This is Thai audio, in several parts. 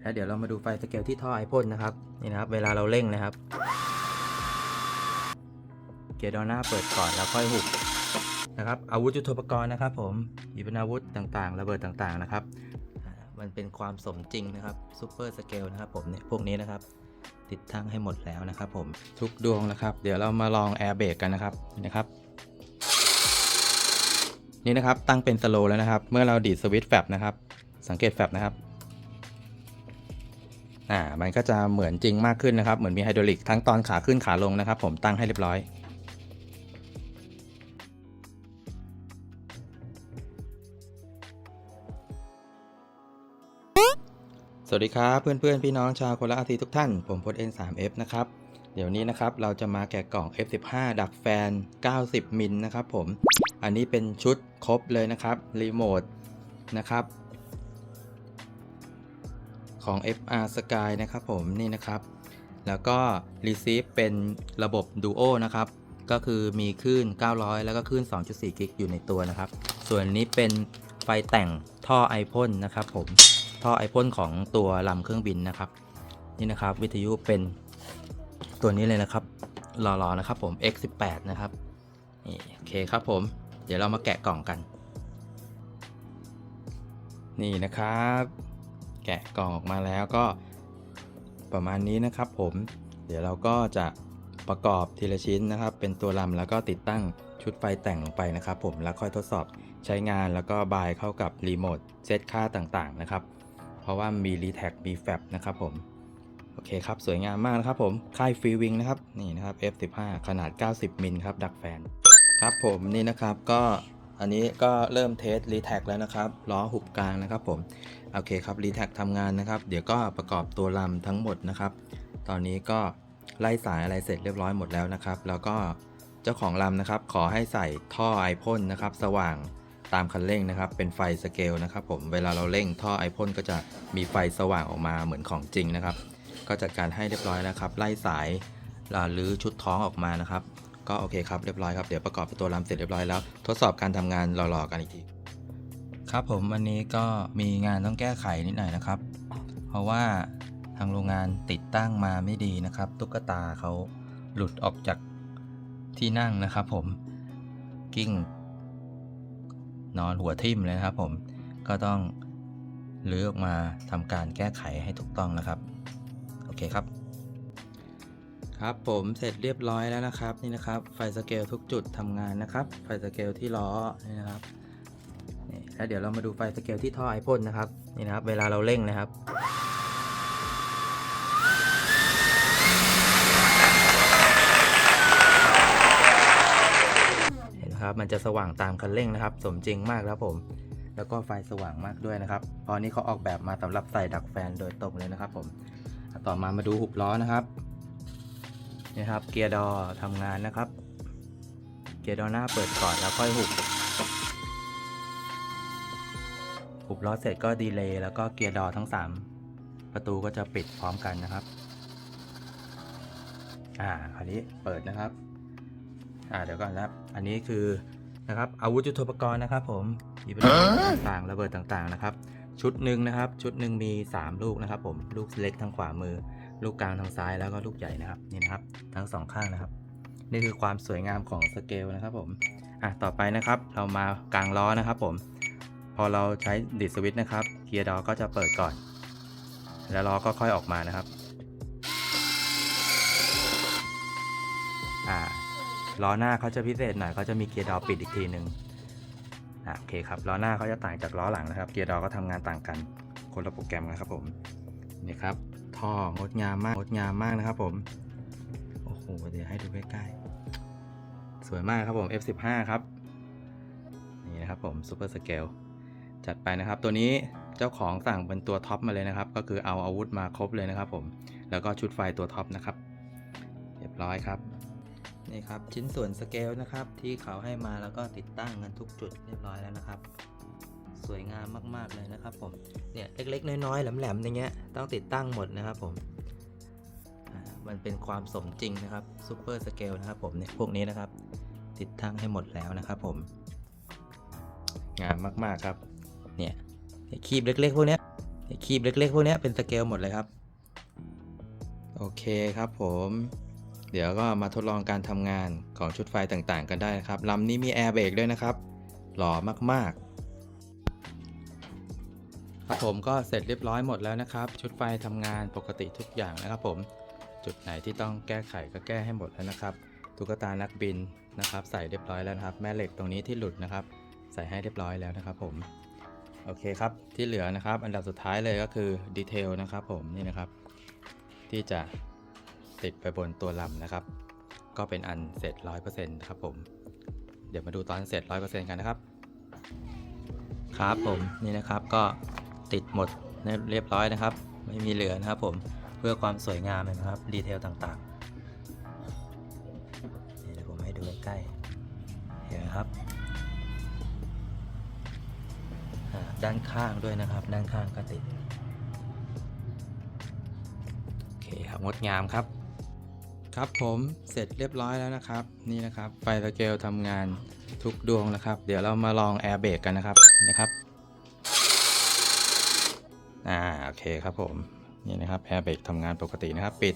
แล้วเดี๋ยวเรามาดูไฟสเกลที่ท่อไอพ่นนะครับนี่นะครับ เวลาเราเร่งนะครับ เกียร์ดอหน้าเปิดก่อนแล้วค่อยหุบนะครับ อาวุธยุทโธปกรณ์นะครับ ผมหยิบเป็นอาวุธต่างๆ ระเบิดต่างๆนะครับ มันเป็นความสมจริงนะครับซูเปอร์สเกลนะครับผมเนี่ยพวกนี้นะครับ ติดตั้งให้หมดแล้วนะครับ ผมทุกดวงนะครับ เดี๋ยวเรามาลองแอร์เบรกกันนะครับนี่นะครับนี่นะครับตั้งเป็นสโลว์แล้วนะครับ เมื่อเราดีดสวิตช์แฟบนะครับ สังเกตแฟบนะครับ อ่ามันก็จะเหมือนจริงมากขึ้นนะครับ เหมือนมีไฮดรอลิกทั้งตอนขาขึ้นขาลงนะครับ ผมตั้งให้เรียบร้อยสวัสดีครับเพื่อนๆพี่น้องชาวโคราชทีทุกท่าน ผมพล N3F นะครับ เดี๋ยวนี้นะครับเราจะมาแกะกล่อง F15 ดักแฟน 90 มิลนะครับผม อันนี้เป็นชุดครบเลยนะครับ รีโมทนะครับ ของ FR Sky นะครับผมนี่นะครับ แล้วก็ Receive เป็นระบบ Duo นะครับ ก็คือมีคลื่น 900 แล้วก็คลื่น 2.4 กิกอยู่ในตัวนะครับ ส่วนนี้เป็นไฟแต่งท่อไอพ่นนะครับผมท่อไอพ่นของตัวลำเครื่องบินนะครับ นี่นะครับวิทยุเป็นตัวนี้เลยนะครับหล่อๆนะครับผม X18 นะครับนี่โอเคครับผม เดี๋ยวเรามาแกะกล่องกัน นี่นะครับ กะกล่องออกมาแล้วก็ประมาณนี้นะครับผม เดี๋ยวเราก็จะประกอบทีละชิ้นนะครับ เป็นตัวลำแล้วก็ติดตั้งชุดไฟแต่งลงไปนะครับ ผมแล้วค่อยทดสอบใช้งานแล้วก็บายเข้ากับรีโมทเซตค่าต่างๆนะครับ เพราะว่ามีรีแท็กมีแฟบนะครับผมโอเคครับ สวยงามมากนะครับผม ค่ายฟรีวิงนะครับ นี่นะครับ F15 ขนาด 90 มิลครับ ดักแฟน ครับผมนี่นะครับก็ อันนี้ก็เริ่มเทสรีแท็กแล้วนะครับล้อหุบกลางนะครับผมโอเคครับรีแท็กทำงานนะครับ เดี๋ยวก็ประกอบตัวลำทั้งหมดนะครับ ตอนนี้ก็ไล่สายอะไรเสร็จเรียบร้อยหมดแล้วนะครับ แล้วก็เจ้าของลำนะครับ ขอให้ใส่ท่อไอพ่นนะครับ สว่างตามคันเร่งนะครับ เป็นไฟสเกลนะครับ ผมเวลาเราเร่งท่อไอพ่นก็จะมีไฟสว่างออกมาเหมือนของจริงนะครับ ก็จัดการให้เรียบร้อยนะครับ ไล่สายหรือชุดท้องออกมานะครับ ก็โอเคครับเรียบร้อยครับเดี๋ยวประกอบตัวลำเสร็จเรียบร้อยแล้ว ทดสอบการทำงานรอๆกันอีกทีครับผมวันนี้ก็มีงานต้องแก้ไขนิดหน่อยนะครับ เพราะว่าทางโรงงานติดตั้งมาไม่ดีนะครับ ตุ๊กตาเขาหลุดออกจากที่นั่งนะครับ ผมกิ้ง นอนหัวทิ่มเลยนะครับ ผมก็ต้องรื้อออกมาทำการแก้ไขให้ถูกต้องนะครับ โอเคครับ ครับผมเสร็จเรียบร้อยแล้วนะครับนี่นะครับไฟสเกลทุกจุดทำงานนะครับ ไฟสเกลที่ล้อนี่นะครับนี่แล้วเดี๋ยวเรามาดูไฟสเกลที่ท่อไอพ่นนะครับนี่นะครับ เวลาเราเร่งนะครับเห็นครับมันจะสว่างตามคันเร่งนะครับ สมจริงมากครับผม แล้วก็ไฟสว่างมากด้วยนะครับพรนี้เขาออกแบบมาสำหรับใส่ดักแฟนโดยตรงเลยนะครับ ผม ต่อมามาดูหุบล้อนะครับ นี่ครับเกียร์ดอทำงานนะครับ เกียร์ดอหน้าเปิดก่อนแล้วค่อยหุบหุบล้อเสร็จก็ดีเลย์แล้วก็เกียร์ดอทั้ง 3 ประตูก็จะปิดพร้อมกันนะครับ อ่าคราวนี้เปิดนะครับ อ่าเดี๋ยวก่อนนะอันนี้คือนะครับอาวุธยุทโธปกรณ์นะครับ ผมยิบเป็นอาวุธต่างๆระเบิดต่างๆนะครับ ชุดหนึ่งนะครับ ชุดหนึ่งมี 3 ลูกนะครับ ผมลูกเล็กทางขวามือ ลูกกลางทางซ้ายแล้วก็ลูกใหญ่นะครับนี่นะครับ ทั้งสองข้างนะครับ นี่คือความสวยงามของสเกลนะครับผมอะต่อไปนะครับ เรามากลางล้อนะครับ ผม พอเราใช้ดิดสวิตช์นะครับเกียร์ดอก็จะเปิดก่อน แล้วล้อก็ค่อยออกมานะครับอ่าล้อหน้าเขาจะพิเศษหน่อยเขาจะมีเกียร์ดอปิดอีกทีหนึ่งอะโอเคครับล้อหน้าเขาจะต่างจากล้อหลังนะครับ เกียร์ดอก็ทำงานต่างกันคนละโปรแกรมกันครับผมนี่ครับ ท่องดงามมากงดงามมากนะครับ ผมโอ้โหเดี๋ยวให้ดูใกล้ๆสวยมากครับผม F15 ครับนี่นะครับผมซูเปอร์สเกลจัดไปนะครับ ตัวนี้เจ้าของสั่งเป็นตัวท็อปมาเลยนะครับ ก็คือเอาอาวุธมาครบเลยนะครับ ผมแล้วก็ชุดไฟตัวท็อปนะครับเรียบร้อยครับนี่ครับชิ้นส่วนสเกลนะครับที่เขาให้มาแล้วก็ติดตั้งกันทุกจุดเรียบร้อยแล้วนะครับ สวยงามมาก ๆ เลยนะครับผม เนี่ยเล็ก ๆ น้อย ๆ แหลมๆอย่างเงี้ยต้องติดตั้งหมดนะครับผม มันเป็นความสมจริงนะครับซูเปอร์สเกลนะครับผมเนี่ยพวกนี้นะครับ ติดตั้งให้หมดแล้วนะครับผม งามมากๆครับ เนี่ยคีบเล็ก ๆ พวกเนี้ยคีบเล็ก ๆ พวกเนี้ยเป็นสเกลหมดเลยครับ โอเคครับผมเดี๋ยวก็มาทดลองการทำงานของชุดไฟต่างๆ กันได้นะครับลำนี้มีแอร์เบรกด้วยนะครับ หล่อมากๆ ครับผมก็เสร็จเรียบร้อยหมดแล้วนะครับ ชุดไฟทำงานปกติทุกอย่างนะครับผม จุดไหนที่ต้องแก้ไขก็แก้ให้หมดแล้วนะครับตุ๊กตานักบินนะครับ ใส่เรียบร้อยแล้วครับ แม่เหล็กตรงนี้ที่หลุดนะครับ ใส่ให้เรียบร้อยแล้วนะครับ ผมโอเคครับที่เหลือนะครับ อันดับสุดท้ายเลยก็คือดีเทลนะครับ ผมนี่นะครับ ที่จะติดไปบนตัวลำนะครับ ก็เป็นอันเสร็จ100%นะครับผมเดี๋ยวมาดูตอนเสร็จ100%กันนะครับ ครับผมนี่นะครับก็ ติดหมดเรียบร้อยนะครับ ไม่มีเหลือนะครับผมเพื่อความสวยงามนะครับดีเทลต่างๆนี่เดี๋ยวผมให้ดูใกล้ๆเห็นไหมครับด้านข้างด้วยนะครับ ด้านข้างก็ติดโอเคครับงดงามครับ ครับผมเสร็จเรียบร้อยแล้วนะครับ นี่นะครับไฟสเกลทำงานทุกดวงนะครับ เดี๋ยวเรามาลองแอร์เบรกกันนะครับนะครับ เคครับผม นี่นะครับแอร์เบรกทำงานปกตินะครับ ปิด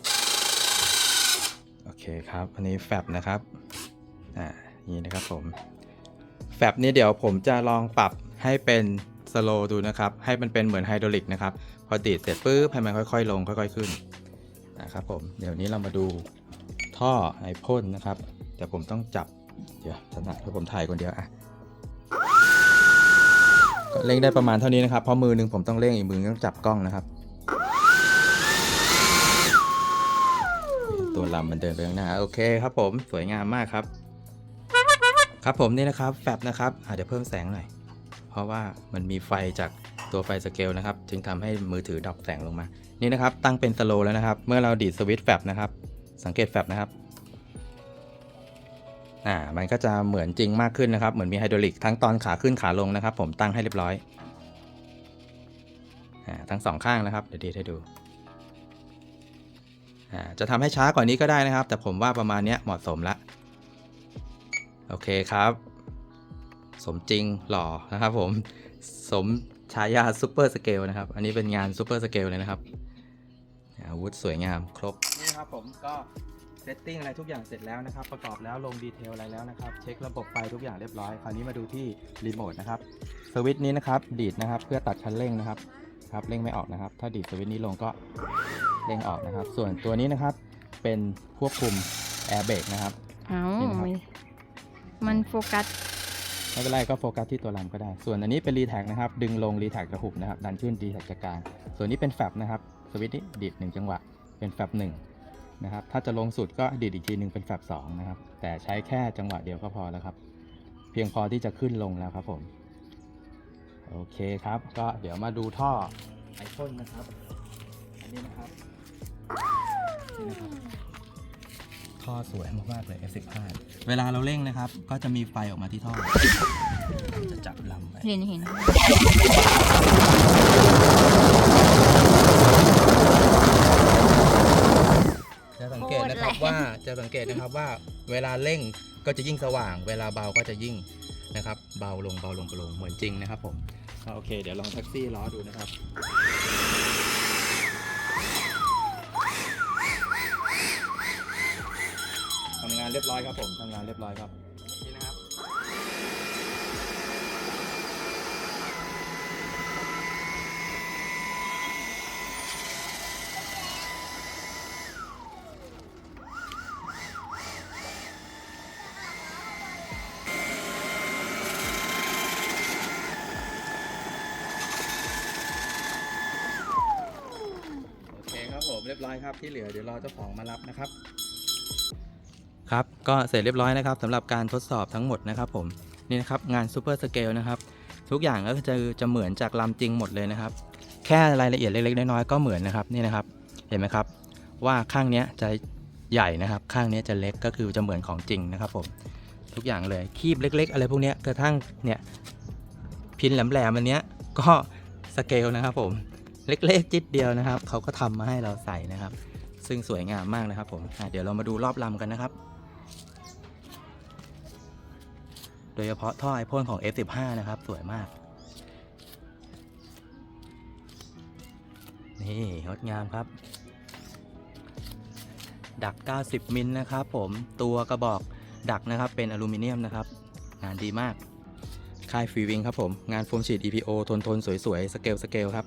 โอเคครับ อันนี้แฟบนะครับ อ่า นี่นะครับผม แฟบนี้เดี๋ยวผมจะลองปรับให้เป็นสโลดูนะครับ ให้มันเป็นเหมือนไฮดรอลิกนะครับ พอดีดเสร็จปุ๊บให้มันค่อย ๆ ลงค่อย ๆ ขึ้น นะครับผม เดี๋ยวนี้เรามาดูท่อไอพ่นนะครับ แต่ผมต้องจับ เดี๋ยวถนัดให้ผมถ่ายคนเดียวอะ เร่งได้ประมาณเท่านี้นะครับ เพราะมือหนึ่งผมต้องเร่งอีกมือต้องจับกล้องนะครับ ตัวลำมันเดินไปข้างหน้าโอเคครับผมสวยงามมากครับ ครับผมนี่นะครับแฟบนะครับอะเดี๋ยวเพิ่มแสงหน่อย เพราะว่ามันมีไฟจากตัวไฟสเกลนะครับ จึงทำให้มือถือดรอปแสงลงมา นี่นะครับตั้งเป็นสโลว์แล้วนะครับ เมื่อเราดีดสวิตช์แฟบนะครับ สังเกตแฟบนะครับ อ่ามันก็จะเหมือนจริงมากขึ้นนะครับ เหมือนมีไฮดรอลิกทั้งตอนขาขึ้นขาลงนะครับ ผมตั้งให้เรียบร้อยอ่าทั้งสองข้างนะครับ เดี๋ยวดีให้ดูอ่าจะทำให้ช้ากว่านี้ก็ได้นะครับ แต่ผมว่าประมาณเนี้ยเหมาะสมละโอเคครับ สมจริงหล่อนะครับ ผมสมฉายาซูเปอร์สเกลนะครับ อันนี้เป็นงานซูเปอร์สเกลเลยนะครับอาวุธสวยงามครบ นี่ครับผมก็ เซตติ้งอะไรทุกอย่างเสร็จแล้วนะครับ ประกอบแล้วลงดีเทลอะไรแล้วนะครับ เช็คระบบไฟทุกอย่างเรียบร้อย คราวนี้มาดูที่รีโมทนะครับสวิตช์นี้นะครับ ดีดนะครับ เพื่อตัดคันเร่งนะครับ ครับ เร่งไม่ออกนะครับ ถ้าดีดสวิตช์นี้ลงก็เร่งออกนะครับ ส่วนตัวนี้นะครับ เป็นควบคุมแอร์เบรกนะครับ เอ้านี่นะครับ มันโฟกัส ไม่เป็นไรก็โฟกัสที่ตัวลำก็ได้ ส่วนอันนี้เป็นรีแท็กนะครับ ดึงลงรีแท็กกระหุบนะครับ ดันขึ้นรีแท็กจะกลางส่วนนี้เป็นแฟบนะครับ สวิตช์นี้ดีดหนึ่งจังหวะ เป็นแฟบหนึ่ง นะครับ ถ้าจะลงสุดก็ดีดอีกทีหนึ่งเป็นแฟบสองนะครับ แต่ใช้แค่จังหวะเดียวก็พอแล้วครับ เพียงพอที่จะขึ้นลงแล้วครับผม โอเคครับ ก็เดี๋ยวมาดูท่อไอพ่นนะครับ อันนี้นะครับนี่นะครับ ท่อสวยมากๆเลย F15 เวลาเราเร่งนะครับ ก็จะมีไฟออกมาที่ท่อ จะจับลำไป เห็นเห็น จะสังเกตนะครับว่า จะสังเกตนะครับว่าเวลาเร่งก็จะยิ่งสว่าง เวลาเบาก็จะยิ่งนะครับ เบาลงเบาลงเบาลงเหมือนจริงนะครับผมโอเค เดี๋ยวลองแท็กซี่ล้อดูนะครับทำงานเรียบร้อยครับผมทำงานเรียบร้อยครับ โอเคค เรียบร้อยครับที่เหลือเดี๋ยวรอเจ้าของมารับนะครับ ครับก็เสร็จเรียบร้อยนะครับสำหรับการทดสอบทั้งหมดนะครับผมนี่นะครับงานซูเปอร์สเกลนะครับทุกอย่างก็จะจะเหมือนจากลำจริงหมดเลยนะครับ แค่รายละเอียดเล็กๆน้อยๆก็เหมือนนะครับนี่นะครับเห็นไหมครับว่าข้างนี้จะใหญ่นะครับ ข้างนี้จะเล็กก็คือจะเหมือนของจริงนะครับผมทุกอย่างเลยคีบเล็ก ๆ อะไรพวกนี้กระทั่งเนี่ยพินแหลมๆอันเนี้ยก็สเกลนะครับผม เล็กๆจิดเดียวนะครับ เขาก็ทำมาให้เราใส่นะครับ ซึ่งสวยงามมากนะครับผมเดี๋ยวเรามาดูรอบลำกันนะครับ โดยเฉพาะท่อไอพ่นของ F15 นะครับ สวยมาก นี่งดงามครับ ดัก 90 มิลนะครับผมตัวกระบอกดักนะครับ เป็นอลูมิเนียมนะครับ งานดีมากค่ายฟีวิงครับผม งานโฟมฉีด EPO ทนทนสวยๆ สเกลสเกลครับ